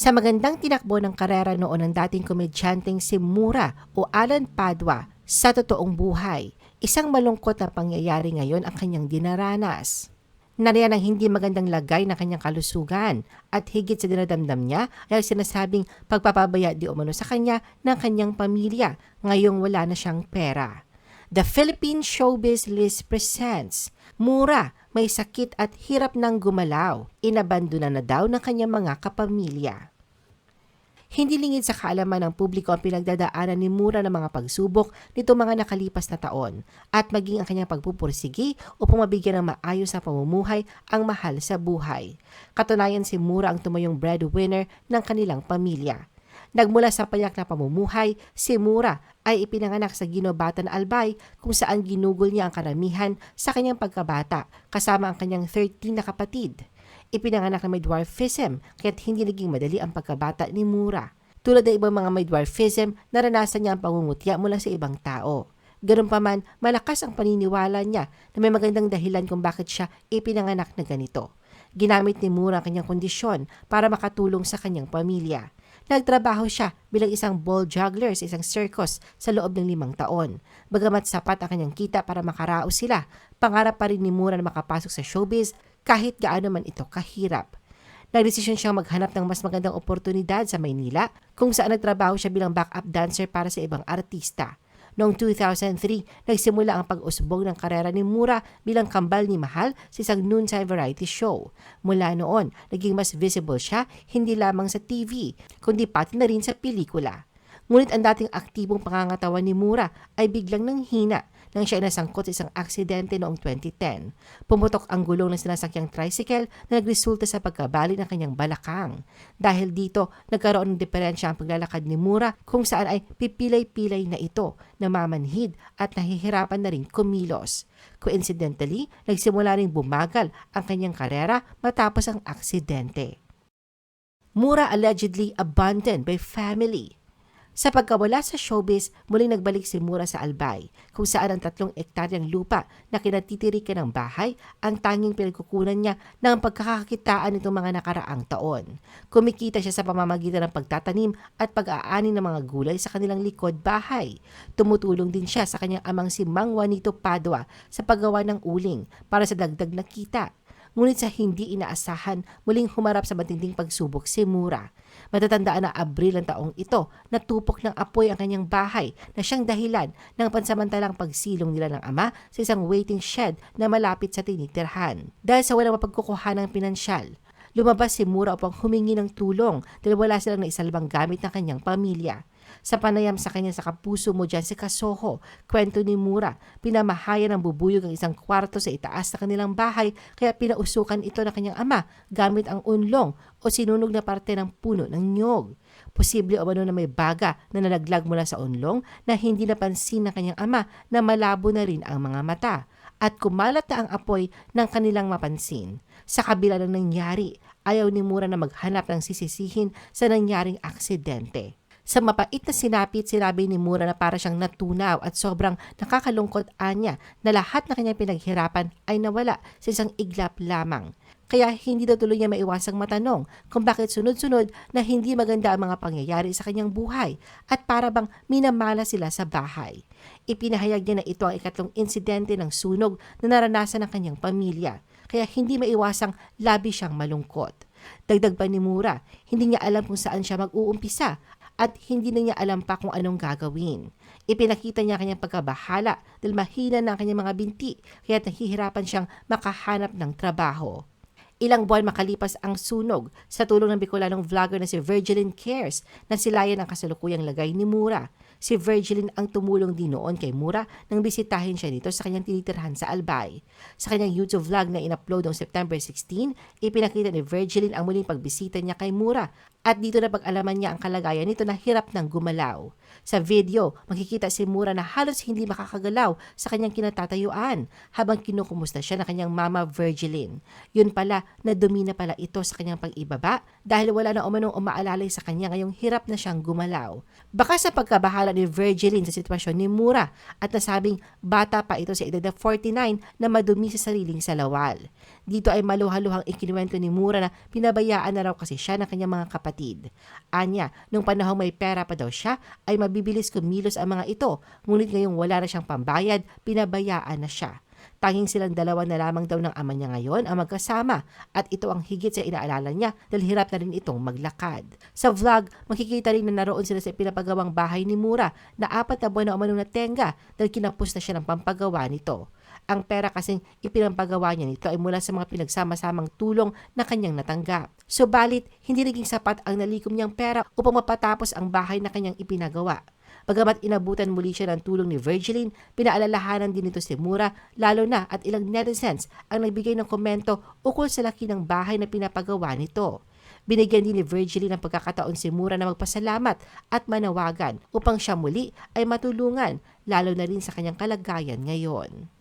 Sa magandang tinakbo ng karera noon ng dating komedyanteng si Mura o Alan Padua sa totoong buhay, isang malungkot na pangyayari ngayon ang kanyang dinaranas. Nariyan ang hindi magandang lagay ng kanyang kalusugan at higit sa dinadamdam niya ay sinasabing pagpapabaya di umano sa kanya ng kanyang pamilya ngayong wala na siyang pera. The Philippine Showbiz List presents Mura, may sakit at hirap ng gumalaw. Inabandona na daw ng kanyang mga kapamilya. Hindi lingid sa kaalaman ng publiko ang pinagdadaanan ni Mura ng mga pagsubok nito mga nakalipas na taon at maging ang kanyang pagpupursigi upang mabigyan ng maayos na pamumuhay ang mahal sa buhay. Katunayan si Mura ang tumayong breadwinner ng kanilang pamilya. Nagmula sa payak na pamumuhay, si Mura ay ipinanganak sa Ginobatan Albay kung saan ginugol niya ang karamihan sa kanyang pagkabata kasama ang kanyang 13 na kapatid. Ipinanganak na may dwarfism kaya't hindi naging madali ang pagkabata ni Mura. Tulad ng ibang mga may dwarfism, naranasan niya ang pangungutya mula sa ibang tao. Ganun pa man, malakas ang paniniwala niya na may magandang dahilan kung bakit siya ipinanganak na ganito. Ginamit ni Mura ang kanyang kondisyon para makatulong sa kanyang pamilya. Nagtrabaho siya bilang isang ball juggler sa isang circus sa loob ng limang taon. Bagamat sapat ang kanyang kita para makaraos sila, pangarap pa rin ni Mura na makapasok sa showbiz kahit gaano man ito kahirap. Nagdesisyon siyang maghanap ng mas magandang oportunidad sa Maynila kung saan nagtrabaho siya bilang backup dancer para sa ibang artista. Noong 2003, nagsimula ang pag-usbong ng karera ni Mura bilang kambal ni Mahal sa isang noontime variety show. Mula noon, naging mas visible siya hindi lamang sa TV, kundi pati na rin sa pelikula. Ngunit ang dating aktibong pangangatawan ni Mura ay biglang nanghina nang siya nasangkot sa isang aksidente noong 2010. Pumutok ang gulong ng sinasakyang tricycle na nagresulta sa pagkabali ng kanyang balakang. Dahil dito, nagkaroon ng diferensya ang paglalakad ni Mura kung saan ay pipilay-pilay na ito, namamanhid at nahihirapan na rin kumilos. Coincidentally, nagsimula ring bumagal ang kanyang karera matapos ang aksidente. Mura allegedly abandoned by family. Sa pagkawala sa showbiz, muling nagbalik si Mura sa Albay, kung saan ang tatlong ektaryang lupa na kinatitirikan ng bahay ang tanging pinagkukunan niya ng pagkakakitaan nitong mga nakaraang taon. Kumikita siya sa pamamagitan ng pagtatanim at pag-aani ng mga gulay sa kanilang likod bahay. Tumutulong din siya sa kanyang amang si Mang Juanito Padua sa paggawa ng uling para sa dagdag na kita ngunit sa hindi inaasahan muling humarap sa matinding pagsubok si Mura. Matatandaan na Abril ang taong ito, natupok ng apoy ang kanyang bahay na siyang dahilan ng pansamantalang pagsilong nila ng ama sa isang waiting shed na malapit sa tinitirhan. Dahil sa walang mapagkukuha ng pinansyal, lumabas si Mura upang humingi ng tulong dahil wala silang naisalbang gamit ng kanyang pamilya. Sa panayam sa kanya sa kapuso mo dyan si Kasoho, kwento ni Mura, pinamahaya ng bubuyog ang isang kwarto sa itaas na kanilang bahay kaya pinausukan ito ng kanyang ama gamit ang unlong o sinunog na parte ng puno ng nyog. Posible o ano na may baga na nalaglag mula sa unlong na hindi napansin ng kanyang ama na malabo na rin ang mga mata at kumalat na ang apoy ng kanilang mapansin. Sa kabila ng nangyari, ayaw ni Mura na maghanap ng sisisihin sa nangyaring aksidente. Sa mapait na sinapit, sinabi ni Mura na para siyang natunaw at sobrang nakakalungkot anya na lahat na kanyang pinaghirapan ay nawala sa isang iglap lamang. Kaya hindi daw tuloy niya maiwasang matanong kung bakit sunod-sunod na hindi maganda ang mga pangyayari sa kanyang buhay at para bang minamala sila sa bahay. Ipinahayag niya na ito ang ikatlong insidente ng sunog na naranasan ng kanyang pamilya kaya hindi maiwasang labi siyang malungkot. Dagdag pa ni Mura, hindi niya alam kung saan siya mag-uumpisa at hindi na niya alam pa kung anong gagawin. Ipinakita niya kanyang pagkabahala dahil mahina na ang kanyang mga binti kaya nahihirapan siyang makahanap ng trabaho. Ilang buwan makalipas ang sunog sa tulong ng Bicolanong vlogger na si Virgilin Cares na silayan ang kasalukuyang lagay ni Mura. Si Virgilin ang tumulong din noon kay Mura nang bisitahin siya dito sa kanyang tinitirhan sa Albay. Sa kanyang YouTube vlog na in-upload noong September 16, ipinakita ni Virgilin ang muling pagbisita niya kay Mura at dito na pag-alaman niya ang kalagayan nito na hirap ng gumalaw. Sa video, makikita si Mura na halos hindi makakagalaw sa kanyang kinatatayuan habang kinukumusta siya ng kanyang mama Virgilin. Yun pala, nadumi na pala ito sa kanyang pag-ibaba dahil wala na umanong umaalalay sa kanya ngayong hirap na siyang gumalaw. Baka sa pagkabahala ni Virgilin sa sitwasyon ni Mura at nasabing bata pa ito sa edad na 49 na madumi sa sariling salawal. Dito ay maluhaluhang ikinuwento ni Mura na pinabayaan na raw kasi siya ng kanyang mga kapatid. Anya, nung panahong may pera pa daw siya, ay mabibilis kumilos ang mga ito. Ngunit ngayong wala na siyang pambayad, pinabayaan na siya. Tanging silang dalawa na lamang daw ng ama niya ngayon ang magkasama at ito ang higit sa inaalala niya dahil hirap na rin itong maglakad. Sa vlog, makikita rin na naroon sila sa pinapagawang bahay ni Mura na apat na buwan na umanong na tenga dahil kinapos na siya ng pampagawa nito. Ang pera kasing ipinampagawa niya nito ay mula sa mga pinagsama-samang tulong na kanyang natanggap. Subalit, hindi naging sapat ang nalikom niyang pera upang mapatapos ang bahay na kanyang ipinagawa. Bagamat inabutan muli siya ng tulong ni Virgiline, pinaalalahanan din nito si Mura, lalo na at ilang netizens ang nagbigay ng komento ukol sa laki ng bahay na pinapagawa nito. Binigyan din ni Virgiline ng pagkakataon si Mura na magpasalamat at manawagan upang siya muli ay matulungan, lalo na rin sa kanyang kalagayan ngayon.